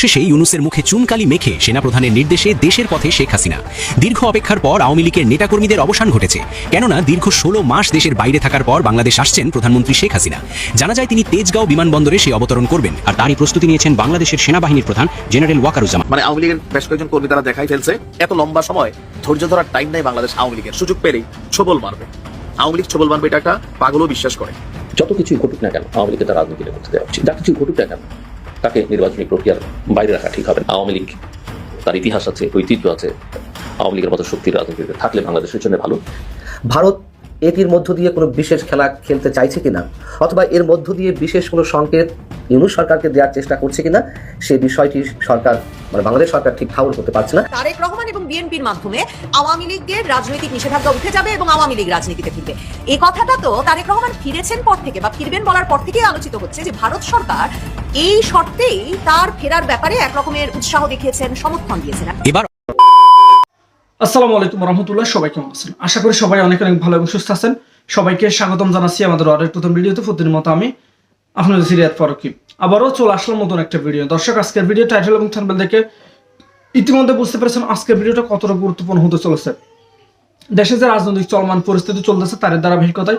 অবশেষে ইউনুসের মুখে চুনকালি মেখে সেনাপ্রধানের নির্দেশে দেশের পথে শেখ হাসিনা। দীর্ঘ অপেক্ষার পর আওয়ামী লীগের নেতাকর্মীদের অবসান ঘটেছে। কেননা দীর্ঘ ষোলো মাস দেশের বাইরে থাকার পর বাংলাদেশ আসছেন প্রধানমন্ত্রী শেখ হাসিনা। জানা যায় তিনি তেজগাঁও বিমানবন্দরে সে অবতরণ করবেন। আর তারই প্রস্তুতি নিয়েছেন বাংলাদেশের সেনাবাহিনীর প্রধান জেনারেল ওয়াকারুজ্জামান। মানে আওয়ামী লীগের বেশ কয়েকজন কর্মী তারা দেখাই ফেলছে এত লম্বা সময় ধৈর্য ধরার টাইম নাই বাংলাদেশ আওয়ামী লীগের। সুযোগ পেলেই ছবল মারবে। আওয়ামী লীগ ছবল মারবে এটা একটা পাগলও বিশ্বাস করে। যত কিছুই ঘটুক না কেন আওয়ামী লীগকে তার রাজনীতিটা করতে দেওয়া উচিত। যা কিছু ঘটুক না কেন তাকে নির্বাচনী প্রক্রিয়ার বাইরে রাখা ঠিক হবে আওয়ামী লীগ তার ইতিহাস আছে ঐতিহ্য আছে। আওয়ামী লীগের মতো শক্তির রাজনীতিতে থাকলে বাংলাদেশের জন্য ভালো। ভারত এটির মধ্য দিয়ে কোনো বিশেষ খেলা খেলতে চাইছে কিনা? অথবা এর মধ্য দিয়ে বিশেষ কোনো সংকেত ইউনুস সরকারকে দেওয়ার চেষ্টা করছে কিনা? সে বিষয়টি সরকার মানে বাংলাদেশ সরকার ঠিক ঠাউর করতে পারছে না। তারেক রহমান এবং বিএনপির মাধ্যমে আওয়ামী লীগের রাজনৈতিক নিষেধাজ্ঞা উঠে যাবে এবং আওয়ামী লীগ রাজনীতিতে ফিরবে। এই কথাটা তো তারেক রহমান ফিরেছেন পর থেকে বা ফিরবেন বলার পর থেকেই আলোচিত হচ্ছে যে ভারত সরকার এই শর্তেই তার ফেরার ব্যাপারে এক রকমের উৎসাহ দেখিয়েছেন সমর্থন দিয়েছেন এবার আসসালামু আলাইকুম রহমতুল্লাহ সবাই কেমন আছেন? আশা করি সবাই অনেক অনেক ভালো এবং সুস্থ আছেন। সবাইকে স্বাগতম জানাচ্ছি আমাদের আরেক প্রথম ভিডিওতে। প্রতিদিন মতো আমি আপনাদের সিরিয়াত ফারুকি। আবারও চলে আসলাম নতুন একটা ভিডিও। দর্শক আজকের ভিডিও টাইটেল এবং থাম্বনেল দেখে ইতিমধ্যে বুঝতে পেরেছেন আজকের ভিডিওটা কতটা গুরুত্বপূর্ণ হতে চলেছে। দেশে যে রাজনৈতিক চলমান পরিস্থিতি চলতেছে তার ধারাবাহিকতায়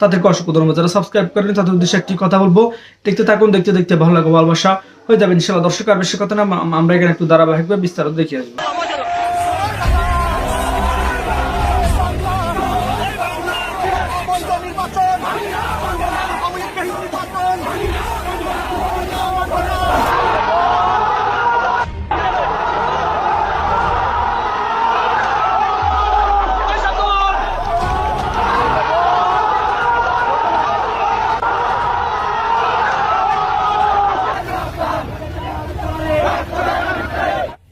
তাদেরকে অসংখ্য ধন্যবাদ। যারা সাবস্ক্রাইব করেন তাদের উদ্দেশ্যে একটি কথা বলব। দেখতে থাকুন, দেখতে দেখতে ভালো লাগবে ভালোবাসা। হয়ে যাবে ইনশাল্লাহ দর্শক আর বেশি কথা না, আমরা এখানে একটু ধারাবাহিকভাবে বিস্তারিত দেখে আসব।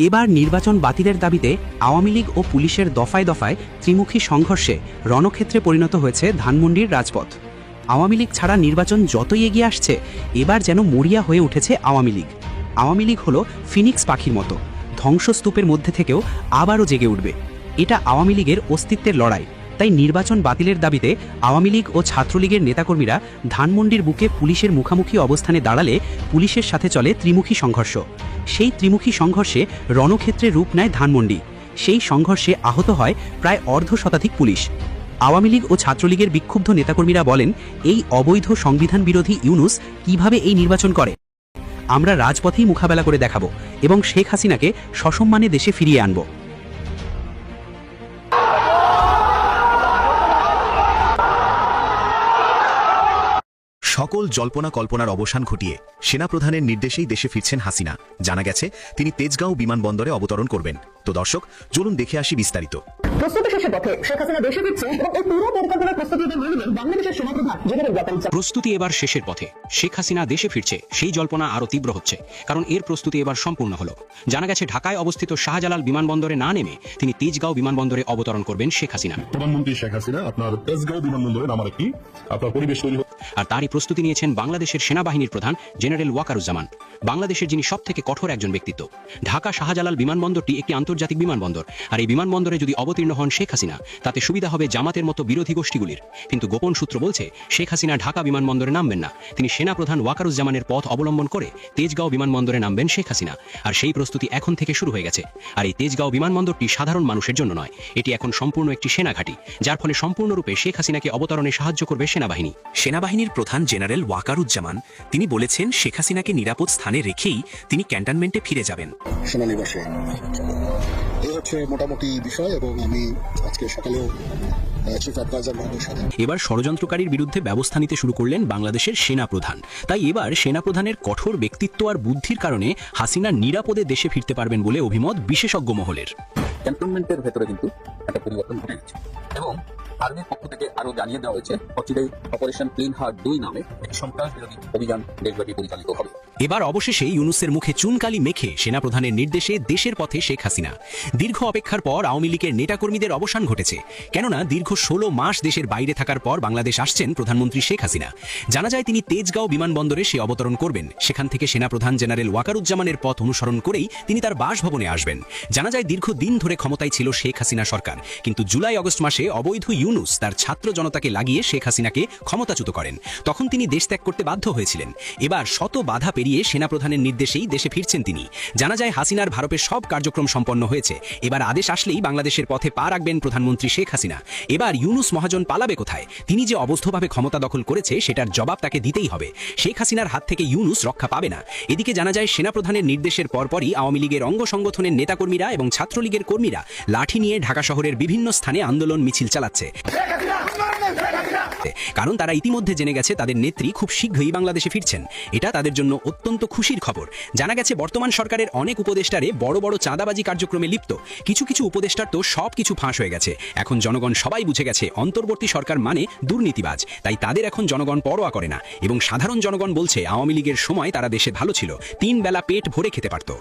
এবার নির্বাচন বাতিলের দাবিতে আওয়ামী লীগ ও পুলিশের দফায় দফায় ত্রিমুখী সংঘর্ষে রণক্ষেত্রে পরিণত হয়েছে ধানমন্ডির রাজপথ। আওয়ামী লীগ ছাড়া নির্বাচন যতই এগিয়ে আসছে, এবার যেন মরিয়া হয়ে উঠেছে আওয়ামী লীগ। আওয়ামী লীগ হলো ফিনিক্স পাখির মতো। ধ্বংসস্তূপের মধ্যে থেকেও আবারও জেগে উঠবে। এটা আওয়ামী লীগের অস্তিত্বের লড়াই। তাই নির্বাচন বাতিলের দাবিতে আওয়ামী লীগ ও ছাত্রলীগের নেতাকর্মীরা ধানমন্ডির বুকে পুলিশের মুখামুখি অবস্থানে দাঁড়ালে পুলিশের সাথে চলে ত্রিমুখী সংঘর্ষ। সেই ত্রিমুখী সংঘর্ষে রণক্ষেত্রে রূপ নেয় ধানমন্ডি। সেই সংঘর্ষে আহত হয় প্রায় অর্ধ শতাধিক পুলিশ। আওয়ামী লীগ ও ছাত্রলীগের বিক্ষুব্ধ নেতাকর্মীরা বলেন, এই অবৈধ সংবিধান বিরোধী ইউনুস কীভাবে এই নির্বাচন করে? আমরা রাজপথেই মোকাবেলা করে দেখাবো এবং শেখ হাসিনাকে সসম্মানে দেশে ফিরিয়ে আনব। সকল জল্পনা কল্পনার অবসান ঘটিয়ে সেনাপ্রধানের নির্দেশেই দেশে ফিরছেন হাসিনা। জানা গেছে, তিনি তেজগাঁও বিমানবন্দরে অবতরণ করবেন। তো দর্শক, চলুন দেখে আসি বিস্তারিত। প্রস্তুতি শেষের পথে শেখ হাসিনা দেশে ফিরছে এবং এই পুরো পরিকল্পনার প্রস্তুতি নিয়ে নিলেন বাংলাদেশের জেনারেল প্রস্তুতি এবার শেষের পথে। শেখ হাসিনা দেশে ফিরছে সেই জল্পনা আরও তীব্র হচ্ছে কারণ এর প্রস্তুতি এবার সম্পূর্ণ হলো। জানা গেছে ঢাকায় অবস্থিত শাহজালাল বিমানবন্দরে না নেমে তিনি তেজগাঁও বিমানবন্দরে অবতরণ করবেন শেখ হাসিনা। প্রধানমন্ত্রী শেখ হাসিনা আপনার তেজগাঁও বিমানবন্দরে নামার একটি আপনার পরিবেশ তৈরি আর তারই প্রস্তুতি নিয়েছেন বাংলাদেশের সেনাবাহিনীর প্রধান জেনারেল ওয়াকারুজ্জামান। বাংলাদেশের যিনি সব থেকে কঠোর একজন ব্যক্তিত্ব ঢাকা শাহজালাল বিমানবন্দরটি একটি আন্তর্জাতিক বিমানবন্দর আর এই বিমানবন্দরে যদি অবতীর্ণ হন শেখ হাসিনা। তাতে সুবিধা হবে জামাতের মতো বিরোধী গোষ্ঠীগুলির। কিন্তু গোপন সূত্র বলছে শেখ হাসিনা ঢাকা বিমানবন্দরে নামবেন না। তিনি সেনাপ্রধান ওয়াকারুজ্জামানের পথ অবলম্বন করে তেজগাঁও বিমানবন্দরে নামবেন শেখ হাসিনা। আর সেই প্রস্তুতি এখন থেকে শুরু হয়ে গেছে। আর এই তেজগাঁও বিমানবন্দরটি সাধারণ মানুষের জন্য নয়। এটি এখন সম্পূর্ণ একটি সেনা ঘাঁটি যার ফলে সম্পূর্ণরূপে শেখ হাসিনাকে অবতরণে সাহায্য করবে সেনাবাহিনী। সেনাবাহিনীর প্রধান জেনারেল ওয়াকারুজ্জামান তিনি বলেছেন শেখ হাসিনাকে নিরাপদ স্থানে রেখেই তিনি ক্যান্টনমেন্টে ফিরে যাবেন। হচ্ছে মোটামুটি বিষয় এবং আমি আজকে সকালেও এবার ষড়যন্ত্রকারীর বিরুদ্ধে ব্যবস্থা নিতে শুরু করলেন বাংলাদেশের সেনাপ্রধান তাই এবার সেনাপ্রধানের কঠোর ব্যক্তিত্ব আর বুদ্ধির কারণে হাসিনা নিরাপদে দেশে ফিরতে পারবেন বলে অভিমত বিশেষজ্ঞ মহলের। ক্যান্টনমেন্টের ভেতরে কিন্তু একটা পরিবর্তন ঘটে গেছে। এবং আর্মির পক্ষ থেকে আরও জানিয়ে দেওয়া হয়েছে অচিরেই অপারেশন ক্লিন হার্ট দুই নামে একটি সন্ত্রাস বিরোধী অভিযান দেশব্যাপী পরিচালিত হবে। এবার অবশেষে ইউনুসের মুখে চুনকালি মেখে সেনাপ্রধানের নির্দেশে দেশের পথে শেখ হাসিনা। দীর্ঘ অপেক্ষার পর আওয়ামী লীগের নেতাকর্মীদের অবসান ঘটেছে। কেননা দীর্ঘ ষোলো মাস দেশের বাইরে থাকার পর বাংলাদেশ আসছেন প্রধানমন্ত্রী শেখ হাসিনা। জানা যায় তিনি তেজগাঁও বিমানবন্দরে সে অবতরণ করবেন। সেখান থেকে সেনাপ্রধান জেনারেল ওয়াকারুজ্জামানের পথ অনুসরণ করেই তিনি তার বাসভবনে আসবেন। জানা যায় দীর্ঘ দিন ধরে ক্ষমতায় ছিল শেখ হাসিনা সরকার। কিন্তু জুলাই আগস্ট মাসে অবৈধ ইউনুস তার ছাত্র জনতাকে লাগিয়ে শেখ হাসিনাকে ক্ষমতাচ্যুত করেন। তখন তিনি দেশ ত্যাগ করতে বাধ্য হয়েছিলেন। এবার শত বাধা পেরিয়ে সেনাপ্রধানের নির্দেশেই দেশে ফিরছেন তিনি। জানা যায়, হাসিনার ভারতের সব কার্যক্রম সম্পন্ন হয়েছে। এবার আদেশ আসলেই বাংলাদেশের পথে পা রাখবেন প্রধানমন্ত্রী শেখ হাসিনা। এবার ইউনুস মহাজন পালাবে কোথায়? তিনি যে অবস্থভাবে ক্ষমতা দখল করেছে, সেটার জবাব তাকে দিতেই হবে। শেখ হাসিনার হাত থেকে ইউনুস রক্ষা পাবে না। এদিকে জানা যায়, সেনাপ্রধানের নির্দেশের পরপরই আওয়ামী লীগের অঙ্গ সংগঠনের নেতাকর্মীরা এবং ছাত্রলীগের কর্মীরা লাঠি নিয়ে ঢাকা শহরের বিভিন্ন স্থানে আন্দোলন মিছিল চালাচ্ছে। কারণ তারা ইতিমধ্যে জেনে গেছে তাদের নেত্রী খুব শীঘ্রই বাংলাদেশে ফিরছেন। এটা তাদের জন্য অত্যন্ত খুশির খবর। জানা গেছে, বর্তমান সরকারের অনেক উপদেষ্টারে বড় বড় চাঁদাবাজি কার্যক্রমে লিপ্ত। কিছু কিছু উপদেষ্টার তো সব কিছু ফাঁস হয়ে গেছে। এখন জনগণ সবাই বুঝে গেছে, অন্তর্বর্তী সরকার মানে দুর্নীতিবাজ। তাই তাদের এখন জনগণ পরোয়া করে না। এবং সাধারণ জনগণ বলছে, আওয়ামী লীগের সময় তারা দেশে ভালো ছিল। তিন বেলা পেট ভরে খেতে পারত।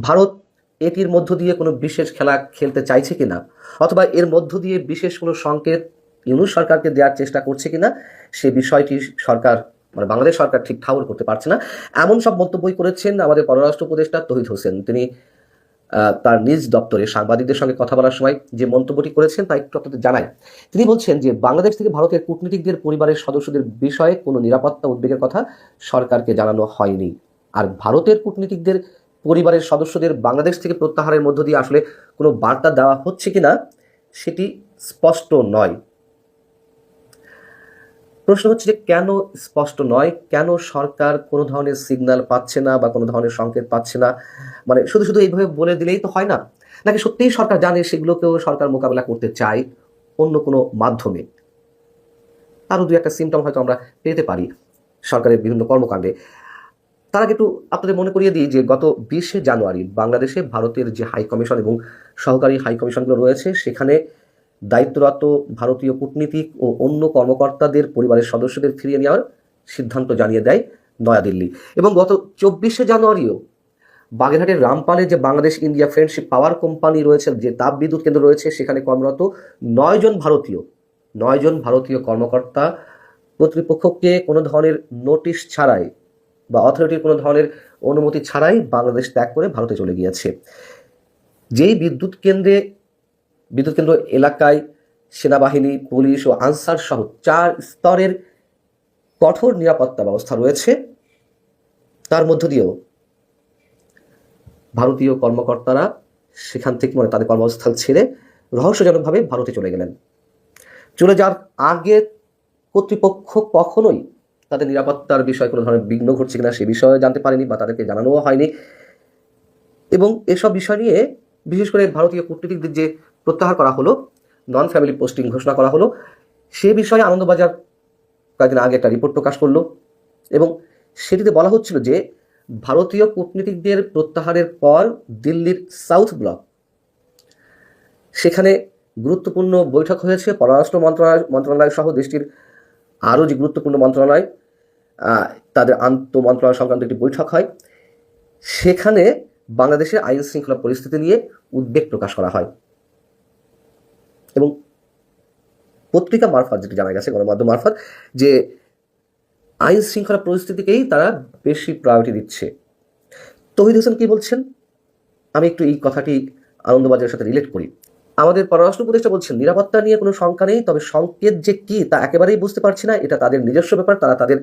ভারত এটির মধ্য দিয়ে কোনো বিশেষ খেলা খেলতে চাইছে কিনা? অথবা এর মধ্য দিয়ে বিশেষ কোনো সংকেত ইউনুস সরকারকে দেওয়ার চেষ্টা করছে কিনা, সে বিষয়টি সরকার মানে বাংলাদেশ সরকার ঠিক ঠাউর করতে পারছে না। এমন সব মন্তব্যই করেছেন আমাদের পররাষ্ট্র উপদেষ্টা তহিদ হোসেন। তিনি তার নিজ দপ্তরে সাংবাদিকদের সঙ্গে কথা বলার সময় যে মন্তব্যটি করেছেন তা একটু আপনাদের জানাই। তিনি বলছেন যে, বাংলাদেশ থেকে ভারতের কূটনীতিকদের পরিবারের সদস্যদের বিষয়ে কোনো নিরাপত্তা উদ্বেগের কথা সরকারকে জানানো হয়নি। আর ভারতের কূটনীতিকদের পরিবারের সদস্যদের বাংলাদেশ থেকে প্রত্যাহারের মধ্য দিয়ে আসলে কোনো বার্তা দেওয়া হচ্ছে কিনা, সেটি স্পষ্ট নয়। প্রশ্ন হচ্ছে যে কেন স্পষ্ট নয়? কেন সরকার কোনো ধরনের সিগন্যাল পাচ্ছে না বা কোনো ধরনের সংকেত পাচ্ছে না? মানে শুধু শুধু এইভাবে বলে দিলেই তো হয় না। নাকি সত্যিই সরকার জানে সেগুলোকেও সরকার মোকাবেলা করতে চায় অন্য কোনো মাধ্যমে? আরও দু একটা সিমটম হয়তো আমরা পেতে পারি সরকারের বিভিন্ন কর্মকাণ্ডে। তার আগে একটু আপনাদের মনে করিয়ে দিই যে গত বিশে জানুয়ারি বাংলাদেশে ভারতের যে হাই কমিশন এবং সহকারী হাই কমিশনগুলো রয়েছে, সেখানে দায়িত্বরত ভারতীয় কূটনীতিক ও অন্য কর্মকর্তাদের পরিবারের সদস্যদের ফিরিয়ে নেওয়ার সিদ্ধান্ত জানিয়ে দেয় নয়াদিল্লি। এবং গত চব্বিশে জানুয়ারিও বাগেরহাটের রামপালে যে Bangladesh India friendship power company রয়েছে, যে তাপ বিদ্যুৎ কেন্দ্র রয়েছে, সেখানে কর্মরত নয়জন ভারতীয় নয়জন ভারতীয় কর্মকর্তা কর্তৃপক্ষকে কোনো ধরনের নোটিশ ছাড়াই বা অথরিটির কোনো ধরনের অনুমতি ছাড়াই বাংলাদেশ ত্যাগ করে ভারতে চলে গিয়েছে। যেই বিদ্যুৎ কেন্দ্রে বিদ্যুৎ কেন্দ্র এলাকায় সেনাবাহিনী, পুলিশ ও আনসার সহ চার স্তরের কঠোর নিরাপত্তা ব্যবস্থা রয়েছে। তার মধ্য দিয়েও ভারতীয় কর্মকর্তারা সেখান থেকে মানে তাদের কর্মস্থল ছেড়ে রহস্যজনকভাবে ভারতে চলে গেলেন। চলে যাওয়ার আগে কর্তৃপক্ষ কখনোই তাদের নিরাপত্তার বিষয়ে কোনো ধরনের বিঘ্ন ঘটছে কিনা সে বিষয়ে জানতে পারেনি বা তাদেরকে জানানোও হয়নি। এবং এসব বিষয় নিয়ে বিশেষ করে ভারতীয় কূটনীতিকদের যে প্রত্যাহার করা হলো নন ফ্যামিলি পোস্টিং ঘোষণা করা হলো। সে বিষয়ে আনন্দবাজার কয়েকদিন আগে একটা রিপোর্ট প্রকাশ করল এবং সেটিতে বলা হচ্ছিল যে, ভারতীয় কূটনীতিকদের প্রত্যাহারের পর দিল্লির সাউথ ব্লক সেখানে গুরুত্বপূর্ণ বৈঠক হয়েছে। পররাষ্ট্র মন্ত্রণালয় মন্ত্রণালয় সহ দেশটির আরও যে গুরুত্বপূর্ণ মন্ত্রণালয় তাদের আন্ত মন্ত্রণালয় সংক্রান্ত একটি বৈঠক হয়। সেখানে বাংলাদেশের আইন শৃঙ্খলা পরিস্থিতি নিয়ে উদ্বেগ প্রকাশ করা হয়। এবং পত্রিকা মারফত, যেটি জানা গেছে, গণমাধ্যম মারফত, যে আইন শৃঙ্খলা পরিস্থিতিকেই তারা বেশি প্রায়োরিটি দিচ্ছে। তহিদ হোসেন কি বলছেন? আমি একটু এই কথাটি আনন্দবাজারের সাথে রিলেট করি। আমাদের পররাষ্ট্র উপদেষ্টা বলছেন, নিরাপত্তা নিয়ে কোনো শঙ্কা নেই, তবে সংকেত যে কি তা একেবারেই বুঝতে পারছি না, এটা তাদের নিজস্ব ব্যাপার, তারা তাদের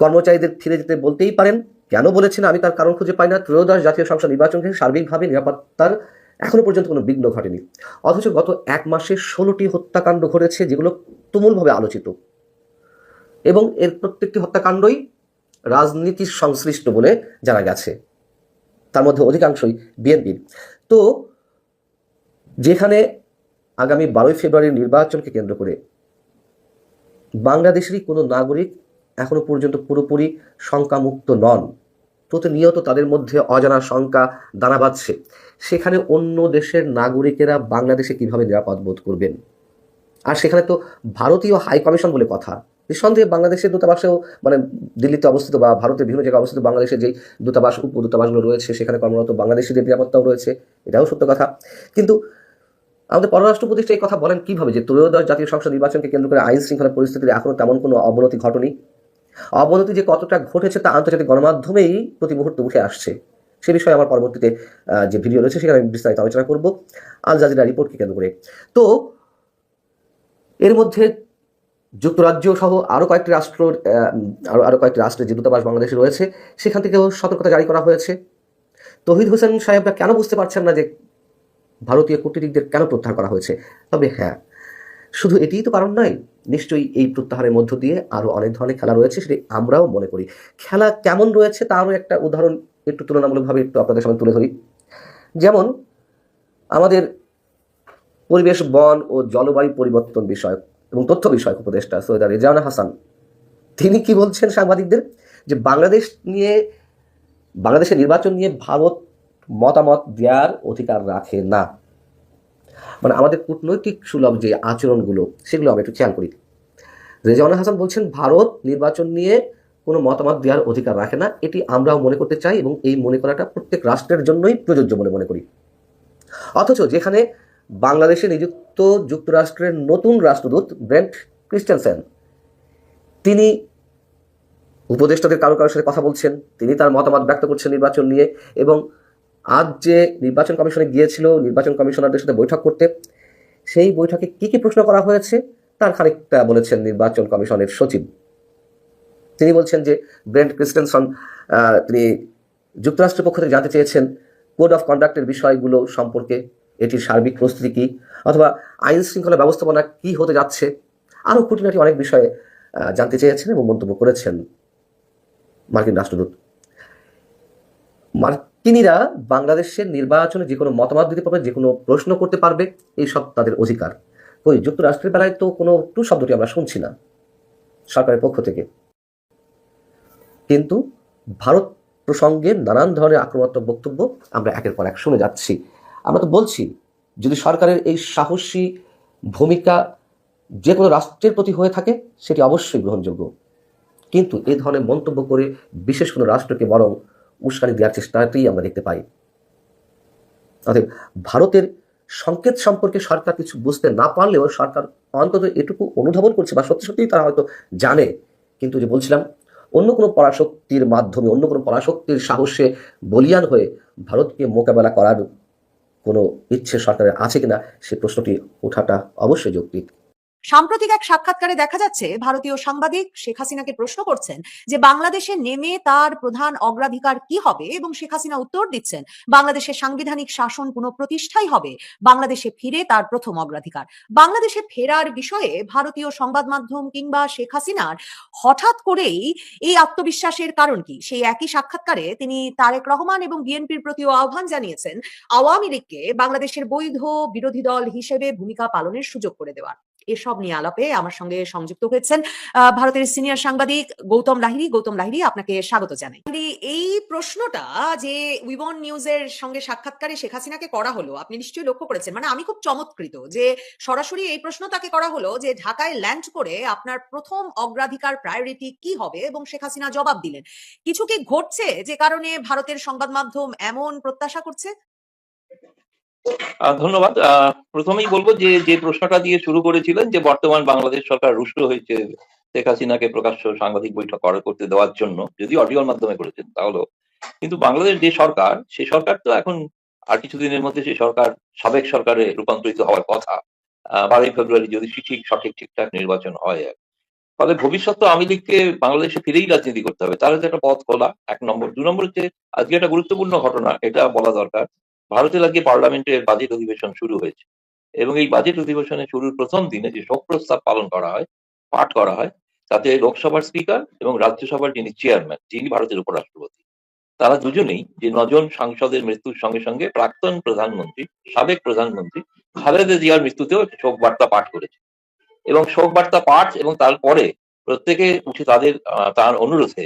কর্মচারীদের ফিরে যেতে বলতেই পারেন। কেন বলেছেন আমি তার কারণ খুঁজে পাই না। ত্রয়োদশ জাতীয় সংসদ নির্বাচনকে সার্বিকভাবে নিরাপত্তার এখনও পর্যন্ত কোনো বিঘ্ন ঘটেনি। অথচ গত এক মাসে ষোলোটি হত্যাকাণ্ড ঘটেছে যেগুলো তুমুলভাবে আলোচিত। এবং এর প্রত্যেকটি হত্যাকাণ্ডই রাজনীতির সংশ্লিষ্ট বলে জানা গেছে। তার মধ্যে অধিকাংশই বিএনপির তো যেখানে আগামী বারোই ফেব্রুয়ারির নির্বাচনকে কেন্দ্র করে বাংলাদেশেরই কোনো নাগরিক এখনও পর্যন্ত পুরোপুরি শঙ্কামুক্ত নন। প্রতিনিয়ত তাদের মধ্যে অজানা শঙ্কা দানা বাঁধছে। সেখানে অন্য দেশের নাগরিকেরা বাংলাদেশে কীভাবে নিরাপদ বোধ করবেন? আর সেখানে তো ভারতীয় হাই কমিশন বলে কথা। নিঃসন্দেহে বাংলাদেশের দূতাবাসেও মানে দিল্লিতে অবস্থিত বা ভারতের বিভিন্ন জায়গায় অবস্থিত বাংলাদেশের যেই দূতাবাস উপ দূতাবাসগুলো রয়েছে, সেখানে কর্মরত বাংলাদেশিদের নিরাপত্তাও রয়েছে। এটাও সত্য কথা। কিন্তু আমাদের পররাষ্ট্র উপদেষ্টা এই কথা বলেন কীভাবে? যে ত্রয়োদশ জাতীয় সংসদ নির্বাচনকে কেন্দ্র করে আইন শৃঙ্খলা পরিস্থিতির এখনও তেমন কোনো অবনতি ঘটেনি। অবনতি যে কতটা ঘটেছে তা আন্তর্জাতিক গণমাধ্যমেই প্রতি মুহূর্তে উঠে আসছে। সে বিষয়ে আমার পরবর্তীতে যে ভিডিও রয়েছে সেখানে আমি বিস্তারিত আলোচনা করব। আল জাজিরা রিপোর্টকে কেন্দ্র করে। তো, এর মধ্যে যুক্তরাজ্য সহ আরও কয়েকটি রাষ্ট্র আরও আরও কয়েকটি রাষ্ট্রের যে দূতাবাস বাংলাদেশে রয়েছে, সেখান থেকেও সতর্কতা জারি করা হয়েছে। তহিদ হোসেন সাহেবরা কেন বুঝতে পারছেন না যে ভারতীয় কূটনীতিকদের কেন প্রত্যাহার করা হয়েছে? তবে হ্যাঁ শুধু এটিই তো কারণ নয় নিশ্চয়ই এই প্রত্যাহারের মধ্য দিয়ে আরও অনেক ধরনের খেলা রয়েছে, সেটি আমরাও মনে করি। খেলা কেমন রয়েছে তারও একটা উদাহরণ একটু তুলনামূলকভাবে একটু আপনাদের সামনে তুলে ধরি। যেমন আমাদের পরিবেশ, বন ও জলবায়ু পরিবর্তন বিষয়ক এবং তথ্য বিষয়ক উপদেষ্টা সৈয়দা রেজানা হাসান, তিনি কি বলছেন সাংবাদিকদের? যে বাংলাদেশ নিয়ে, বাংলাদেশের নির্বাচন নিয়ে ভারত মতামত দেওয়ার অধিকার রাখে না। মানে আমাদের কূটনৈতিক সুলভ যে আচরণগুলো, সেগুলো আমরা একটু খেয়াল করি। রেজাউল হাসান বলছেন, ভারত নির্বাচন নিয়ে কোনো মতামত দেওয়ার অধিকার রাখে না। এটি আমরাও মনে করতে চাই এবং এই মনে করাটা প্রত্যেক রাষ্ট্রের জন্যই প্রযোজ্য বলে মনে করি। অথচ যেখানে বাংলাদেশে নিযুক্ত যুক্তরাষ্ট্রের নতুন রাষ্ট্রদূত ব্রেন্ট ক্রিস্টেনসেন, তিনি উপদেষ্টাদের কারও কারোর সাথে কথা বলছেন, তিনি তার মতামত ব্যক্ত করছেন নির্বাচন নিয়ে এবং আজ যে নির্বাচন কমিশনে গিয়েছিল নির্বাচন কমিশনারদের সাথে বৈঠক করতে, সেই বৈঠকে কি কি প্রশ্ন করা হয়েছে, তার খানিকটা বলেছেন নির্বাচন কমিশনের সচিব। তিনি বলছেন যে, ব্রেন্ট ক্রিস্টেনসন তিনি যুক্তরাষ্ট্রের পক্ষ থেকে জানতে চেয়েছেন, কোড অফ কন্ডাক্টের বিষয়গুলো সম্পর্কে, এটির সার্বিক প্রস্তুতি কী, অথবা আইন শৃঙ্খলা ব্যবস্থাপনা কী হতে যাচ্ছে, আরও খুঁটিনাটি অনেক বিষয়ে জানতে চেয়েছেন এবং মন্তব্য করেছেন। মার্কিন রাষ্ট্রদূত। মার্কিনীরা বাংলাদেশের নির্বাচনে যে কোনো মতামত দিতে পারবে, যে কোনো প্রশ্ন করতে পারবে, এই সব তাদের অধিকার। ওই যুক্তরাষ্ট্রের বেলায় তো কোনো টু শব্দটি আমরা শুনছি না সরকারের পক্ষ থেকে। কিন্তু ভারত প্রসঙ্গে নানান ধরনের আক্রমণাত্মক বক্তব্য আমরা একের পর এক শুনে যাচ্ছি। আমরা তো বলছি, যদি সরকারের এই সাহসী ভূমিকা যে কোনো রাষ্ট্রের প্রতি হয়ে থাকে, সেটি অবশ্যই গ্রহণযোগ্য। কিন্তু এ ধরনের মন্তব্য করে বিশেষ কোনো রাষ্ট্রকে বরং উস্কানি দেওয়ার চেষ্টাতেই আমরা দেখতে পাই। অতএব ভারতের সংকেত সম্পর্কে সরকার কিছু বুঝতে না পারলেও সরকার অন্তত এটুকু অনুধাবন করছে বা সত্যি সত্যিই তারা হয়তো জানে। কিন্তু যে বলছিলাম, অন্য কোনো পরাশক্তির মাধ্যমে, অন্য কোনো পরাশক্তির সাহসে বলিয়ান হয়ে ভারতকে মোকাবেলা করার কোনো ইচ্ছে সরকারের আছে কিনা, সে প্রশ্নটি ওঠাটা অবশ্যই যৌক্তিক। সাম্প্রতিক এক সাক্ষাৎকারে দেখা যাচ্ছে, ভারতীয় সাংবাদিক শেখ হাসিনাকে প্রশ্ন করছেন যে, বাংলাদেশে নেমে তার প্রধান অগ্রাধিকার কি হবে এবং শেখ হাসিনা উত্তর দিচ্ছেন, বাংলাদেশের সাংবিধানিক শাসন পুনঃপ্রতিষ্ঠাই হবে, বাংলাদেশে ফিরে তার প্রথম অগ্রাধিকার। বাংলাদেশে ফেরার বিষয়ে ভারতীয় সংবাদ মাধ্যম কিংবা শেখ হাসিনার হঠাৎ করেই এই আত্মবিশ্বাসের কারণ কি? সেই একই সাক্ষাৎকারে তিনি তারেক রহমান এবং বিএনপির প্রতিও আহ্বান জানিয়েছেন, আওয়ামী লীগকে বাংলাদেশের বৈধ বিরোধী দল হিসেবে ভূমিকা পালনের সুযোগ করে দেওয়ার। এসব নিয়ে আলাপে আমার সঙ্গে সংযুক্ত হয়েছেন ভারতের সিনিয়র সাংবাদিক গৌতম লাহিড়ী। গৌতম লাহিড়ী, আপনাকে স্বাগত জানাই। এই প্রশ্নটা যে উইবন নিউজের সঙ্গে সাক্ষাৎকারে শেখ হাসিনাকে করা হলো, আপনি নিশ্চয়ই লক্ষ্য করেছেন। মানে আমি খুব চমৎকৃত যে সরাসরি এই প্রশ্ন তাকে করা হলো যে ঢাকায় ল্যান্ড করে আপনার প্রথম অগ্রাধিকার প্রায়োরিটি কি হবে এবং শেখ হাসিনা জবাব দিলেন। কিছু কি ঘটছে যে কারণে ভারতের সংবাদ মাধ্যম এমন প্রত্যাশা করছে? ধন্যবাদ। প্রথমেই বলব যে যে প্রশ্নটা দিয়ে শুরু করেছিলেন যে, বর্তমান বাংলাদেশ সরকার রুষ্ট হয়েছে শেখ হাসিনাকে প্রকাশ্য সাংবাদিক বৈঠক করা, করতে দেওয়ার জন্য, যদি অডিওর মাধ্যমে করেছেন তাহলে কিন্তু বাংলাদেশ যে সরকার, সে সরকার তো এখন আর কিছুদিনের মধ্যে সেই সরকার, সাবেক সরকারে রূপান্তরিত হওয়ার কথা। বারোই ফেব্রুয়ারি যদি ঠিক সঠিক, ঠিকঠাক নির্বাচন হয়। ফলে ভবিষ্যৎ তো আওয়ামী লীগকে বাংলাদেশে ফিরেই রাজনীতি করতে হবে। তাহলে তো একটা পথ খোলা, এক নম্বর। দু নম্বর হচ্ছে, আজকে একটা গুরুত্বপূর্ণ ঘটনা, এটা বলা দরকার। ভারতের আজকে পার্লামেন্টের বাজেট অধিবেশন শুরু হয়েছে। এবং এই বাজেট অধিবেশনের শুরুর প্রথম দিনে যে শোক প্রস্তাব পালন করা হয়, পাঠ করা হয়, তাতে লোকসভার স্পিকার এবং রাজ্যসভার যিনি চেয়ারম্যান, যিনি ভারতের উপরাষ্ট্রপতি, তারা দুজনেই যে নজন সাংসদের মৃত্যুর সঙ্গে সঙ্গে প্রাক্তন প্রধানমন্ত্রী, সাবেক প্রধানমন্ত্রী খালেদা জিয়ার মৃত্যুতেও শোক বার্তা পাঠ করেছে। এবং শোক বার্তা পাঠ এবং তারপরে প্রত্যেকে উঠে তাদের তার অনুরোধে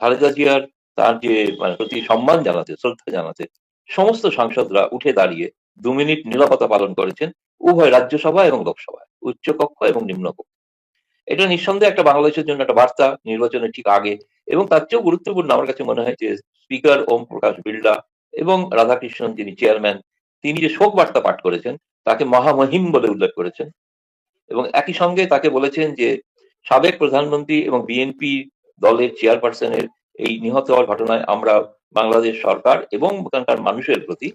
খালেদা জিয়ার তার যে মানে প্রতি সম্মান জানাতে, শ্রদ্ধা জানাতে সমস্ত সাংসদরা উঠে দাঁড়িয়ে দু মিনিট নিরাপত্তা পালন করেছেন উভয় রাজ্যসভা এবং লোকসভায় উচ্চ কক্ষ এবং নিম্ন কক্ষ এটা নিঃসন্দেহে একটা বাংলাদেশের জন্য একটা বার্তা, নির্বাচনের ঠিক আগে এবং তার চেয়েও গুরুত্বপূর্ণ আমার কাছে মনে হয় যে স্পিকার ওম প্রকাশ বিড়লা এবং রাধাকৃষ্ণন যিনি চেয়ারম্যান, তিনি যে শোক বার্তা পাঠ করেছেন, তাকে মহামহিম বলে উল্লেখ করেছেন এবং একই সঙ্গে তাকে বলেছেন যে সাবেক প্রধানমন্ত্রী এবং বিএনপি দলের চেয়ারপারসনের এই নিহত হওয়ার ঘটনায় আমরা বাংলাদেশ সরকার এবং ওখানকার মানুষের প্রতি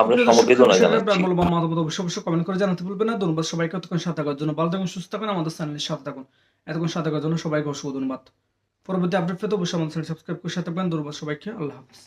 আমরা সমবেদনা জানাচ্ছি। মূল্যবান মতামত অবশ্যই অবশ্যই কমেন্ট করে জানাতে ভুলবেন না। ধন্যবাদ সবাইকে। এতক্ষণ সাথে থাকার জন্য ভালো থাকুন সুস্থ থাকুন আমাদের চ্যানেলে সাথে থাকুন। এতক্ষণ সাথে থাকার জন্য সবাইকে অসংখ্য ধন্যবাদ। পরবর্তী আপডেট পেতে অবশ্যই আমাদের চ্যানেল সাবস্ক্রাইব করে সাথে থাকবেন। ধন্যবাদ সবাইকে। আল্লাহ হাফিজ।